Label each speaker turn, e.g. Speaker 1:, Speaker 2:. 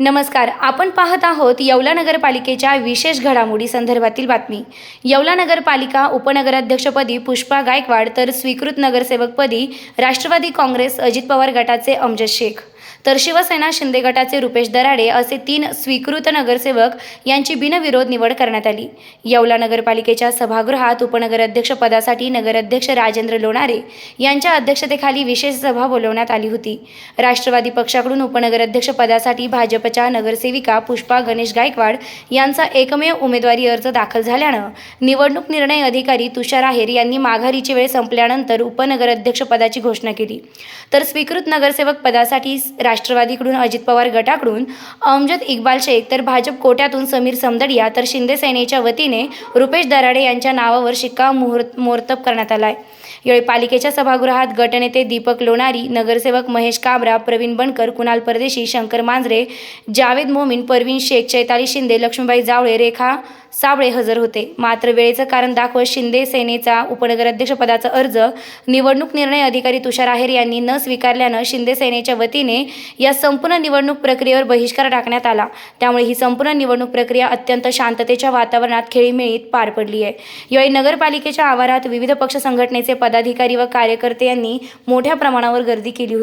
Speaker 1: नमस्कार आपण पाहत आहोत येवला नगरपालिकेच्या विशेष घडामोडी संदर्भातील बातमी. येवला नगरपालिका उपनगराध्यक्षपदी पुष्पा गायकवाड तर स्वीकृत नगरसेवकपदी राष्ट्रवादी काँग्रेस अजित पवार गटाचे अमजद शेख. तर शिवसेना शिंदे गटाचे रुपेश दराडे असे तीन स्वीकृत नगरसेवक यांची बिनविरोध निवड करण्यात आली. येवला नगरपालिकेच्या सभागृहात उपनगराध्यक्षपदासाठी नगराध्यक्ष राजेंद्र लोणारे यांच्या अध्यक्षतेखाली विशेष सभा बोलवण्यात आली होती. राष्ट्रवादी पक्षाकडून उपनगराध्यक्षपदासाठी भाजपच्या नगरसेविका पुष्पा गणेश गायकवाड यांचा एकमेव उमेदवारी अर्ज दाखल झाल्यानं निवडणूक निर्णय अधिकारी तुषार आहेर यांनी माघारीची वेळ संपल्यानंतर उपनगराध्यक्षपदाची घोषणा केली. तर स्वीकृत नगरसेवक पदासाठी राष्ट्रवादीकडून अजित पवार गटाकडून अमजद इक्बाल शेख तर भाजप कोट्यातून समीर समदडिया तर शिंदे सेनेच्या वतीने रुपेश दराडे यांच्या नावावर शिक्का मुहूर्त मोर्तब करण्यात आला आहे यावेळी पालिकेच्या सभागृहात गटनेते दीपक लोणारी नगरसेवक महेश काबरा प्रवीण बनकर कुणाल परदेशी शंकर मांजरे जावेद मोमीन परवीन शेख चैताली शिंदे लक्ष्मीबाई जावळे रेखा साबळे हजर होते. मात्र वेळेचं कारण दाखवत शिंदे सेनेचा उपनगराध्यक्षपदाचा अर्ज निवडणूक निर्णय अधिकारी तुषार आहेर यांनी न स्वीकारल्यानं शिंदे सेनेच्या वतीने या संपूर्ण निवडणूक प्रक्रियेवर बहिष्कार टाकण्यात आला. त्यामुळे ही संपूर्ण निवडणूक प्रक्रिया अत्यंत शांततेच्या वातावरणात खेळीमेळीत पार पडली आहे. यावेळी नगरपालिकेच्या आवारात विविध पक्ष संघटनेचे पदाधिकारी व कार्यकर्ते यांनी मोठ्या प्रमाणावर गर्दी केली होती.